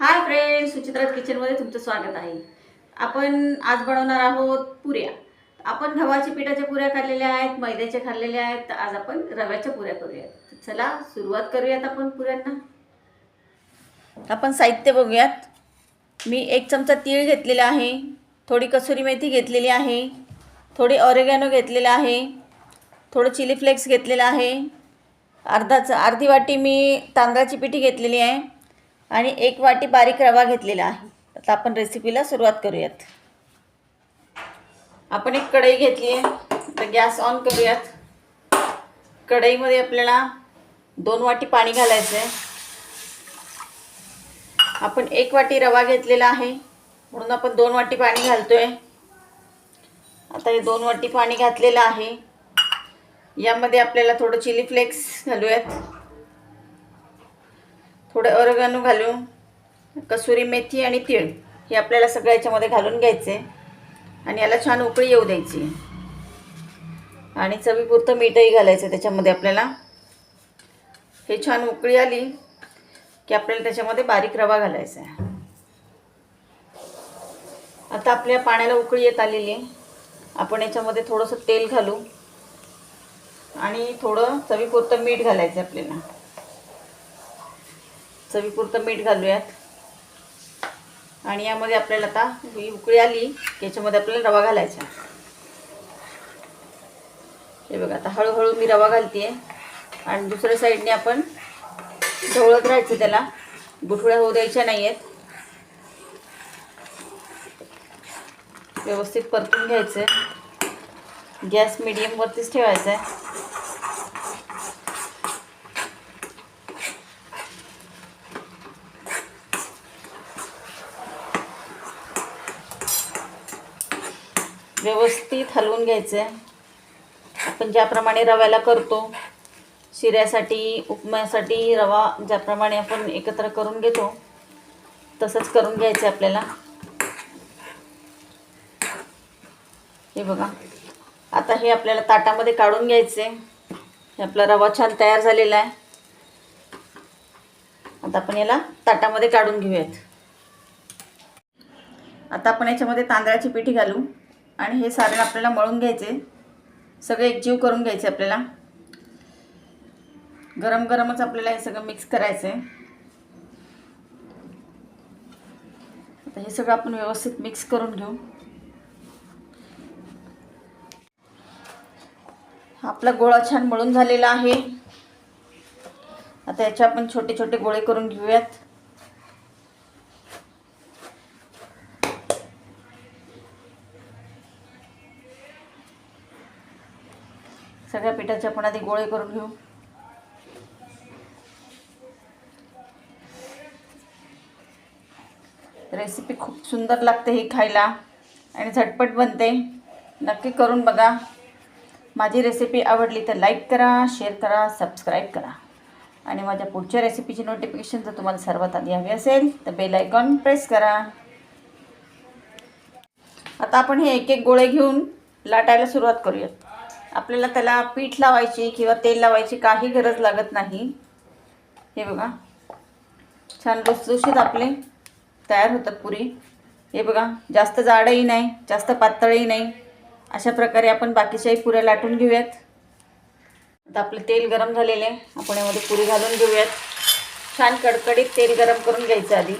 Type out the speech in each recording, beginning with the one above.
Hi friends सुचित्रात किचनमध्ये तुमचं स्वागत आहे. आपण आज बनवणार आहोत पुऱ्या. आपण गव्हाच्या पिठाच्या पुऱ्या खाल्लेल्या आहेत मैद्याच्या खाल्लेल्या आहेत तर आज आपण रव्याच्या पुऱ्या करूयात. चला सुरुवात करूयात आपण पुऱ्यांना. आपण साहित्य बघूयात. मी एक चमचा तीळ घेतलेला आहे थोडी कसुरी मेथी घेतलेली आहे थोडी ऑरेगॅनो घेतलेला आहे थोडं चिली फ्लेक्स घेतलेलं आहे. अर्धाचं अर्धी वाटी मी तांदळाची पिठी घेतलेली आहे. आणि एक वाटी बारीक रवा घेतलेला आहे. आता आपण रेसिपीला सुरुवात करूयात. आपण एक कढई घेतली आहे. तर गॅस ऑन करूयात. कढईमध्ये आपल्याला दोन वाटी पाणी घालायचं आहे आपण एक वाटी रवा घेतलेला आहे. म्हणून आपण दोन वाटी पाणी घालतोय. आता हे दोन वाटी पाणी घातलेलं आहे. यामध्ये आपल्याला थोडं चिली फ्लेक्स घालूयात. थोडं अरगानू घालू कसुरी मेथी आणि तीळ हे आपल्याला सगळ्या याच्यामध्ये घालून घ्यायचे. आणि याला छान उकळी येऊ द्यायची. आणि चवीपुरतं मीठही घालायचं त्याच्यामध्ये आपल्याला. हे छान उकळी आली की आपल्याला त्याच्यामध्ये बारीक रवा घालायचा आहे. आता आपल्या पाण्याला उकळी येत आलेली आपण याच्यामध्ये थोडंसं तेल घालू. आणि थोडं चवीपुरतं मीठ घालायचं आपल्याला. चवीपुरतं मीठ घालूयात. आणि यामध्ये आपल्याला आता ही उकळी आली याच्यामध्ये आपल्याला रवा घालायचा. हे बघा आता हळूहळू मी रवा घालते आणि दुसऱ्या साईडने आपण ढवळत राहायचं त्याला. गुठळ्या होऊ द्यायच्या नाही आहेत व्यवस्थित परतून घ्यायचं गॅस मिडियमवरतीच ठेवायचा आहे व्यवस्थित हलवून घ्यायचं आहे आपण ज्याप्रमाणे रव्याला करतो शिऱ्यासाठी उपम्यासाठी रवा ज्याप्रमाणे आपण एकत्र करून घेतो तसंच करून घ्यायचं आहे आपल्याला. हे बघा. आता हे आपल्याला ताटामध्ये काढून घ्यायचे हे आपला रवा छान तयार झालेला आहे. आता आपण याला ताटामध्ये काढून घेऊयात. आता आपण याच्यामध्ये तांदळाची पिठी घालू. आणि हे सारण आपल्याला मळून घ्यायचे. सगळं एकजीव करून घ्यायचे आपल्याला. गरम गरमच आपल्याला हे सगळं मिक्स करायचं आहे आता हे सगळं आपण व्यवस्थित मिक्स करून घेऊ. आपला गोळा छान मळून झालेला आहे. आता याचे आपण छोटे छोटे गोळे करून घेऊयात. सगळ्या पिठाचे आपण आधी गोळे करून घेऊ. रेसिपी खूप सुंदर लागते ही खायला. आणि झटपट बनते. नक्की करून बघा. माझी रेसिपी आवडली तर लाईक करा शेअर करा सबस्क्राईब करा. आणि माझ्या पुढच्या रेसिपीची नोटिफिकेशन जर तुम्हाला सर्वात आधी हवी असेल तर बेल आयकॉन प्रेस करा. आता आपण हे एक एक गोळे घेऊन लाटायला सुरुवात करूयात. आपल्याला त्याला पीठ लावायची किंवा तेल लावायची काही गरज लागत नाही. हे बघा. छान लुसलुशीत आपले तयार होतात पुरी. हे बघा. जास्त जाडही नाही जास्त पातळही नाही. अशा प्रकारे आपण बाकीच्याही पुऱ्या लाटून घेऊयात. आता आपलं तेल गरम झालेलं आहे. आपण यामध्ये पुरी घालून घेऊयात. छान कडकडीत तेल गरम करून घ्यायचं आधी.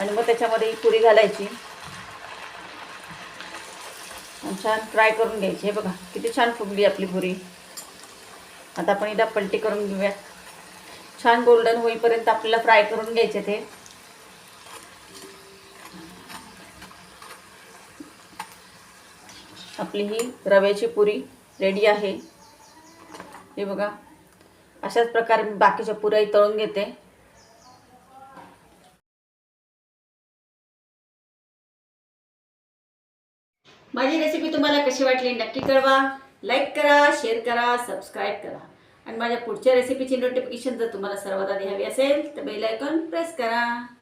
आणि मग त्याच्यामध्ये पुरी घालायची. छान फ्राय करून घ्यायची. हे बघा किती छान फुगली आपली पुरी. आता आपण इथं पलटी करून घेऊया. छान गोल्डन होईपर्यंत आपल्याला फ्राय करून घ्यायचे ते. आपली ही रव्याची पुरी रेडी आहे. हे बघा अशाच प्रकारे मी बाकीच्या पुऱ्याही तळून घेते. माझी रेसिपी तुम्हाला कशी वाटली नक्की कळवा. लाईक करा शेअर करा सबस्क्राईब करा. आणि माझ्या पुढच्या रेसिपीची नोटिफिकेशन जर तुम्हाला सर्वात आधी हवी असेल तर बेल आयकॉन प्रेस करा.